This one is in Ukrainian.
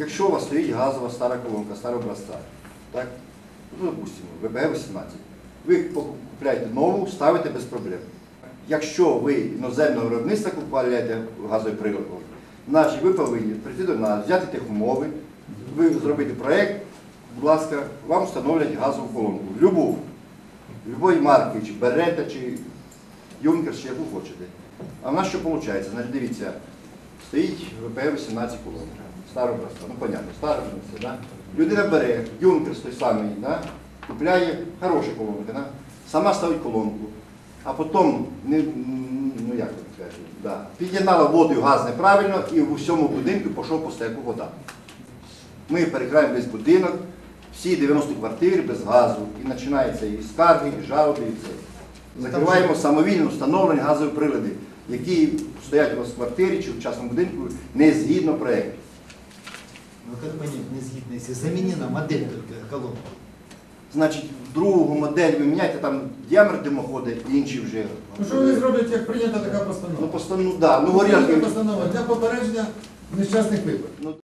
якщо у вас стоїть газова стара колонка, стара образця, так? Ну, допустимо, ВПГ-18, ви купляєте нову, ставите без проблем. Якщо ви іноземного виробництва купуєте газовий прилад, значить ви повинні прийти до нас, взяти техумови, ви зробите проєкт, будь ласка, вам встановлять газову колонку. Любу, любої марки, чи Берета, чи Юнкер, чи яку хочете. А в нас що виходить? Значить, дивіться, стоїть ВП-18 колонка, стара ну понятно, стара да? Людина бере Юнкерс той самий, да? купляє хорошу колонку, да? сама ставить колонку, а потім, не, ну як скажу, да, під'єднала воду і газ неправильно і в усьому будинку пішов по стеку вода. Ми перекриваємо весь будинок, всі 90 квартир без газу, і починаються і скарги, і жалоби, і все. Закриваємо самовільно встановлені газові прилади, які стоять у вас в квартирі чи в частному будинку не згідно проєкту. Ну как не згідно, якщо замінена модель тільки колонка. Значить, другу модель ви міняєте там діаметр димохода і інші вже. Ну що вони зроблять, як прийнята така Ну, постанова? да, ну Прийнята горілки. постанова для попередження нещасних випадків. Ну,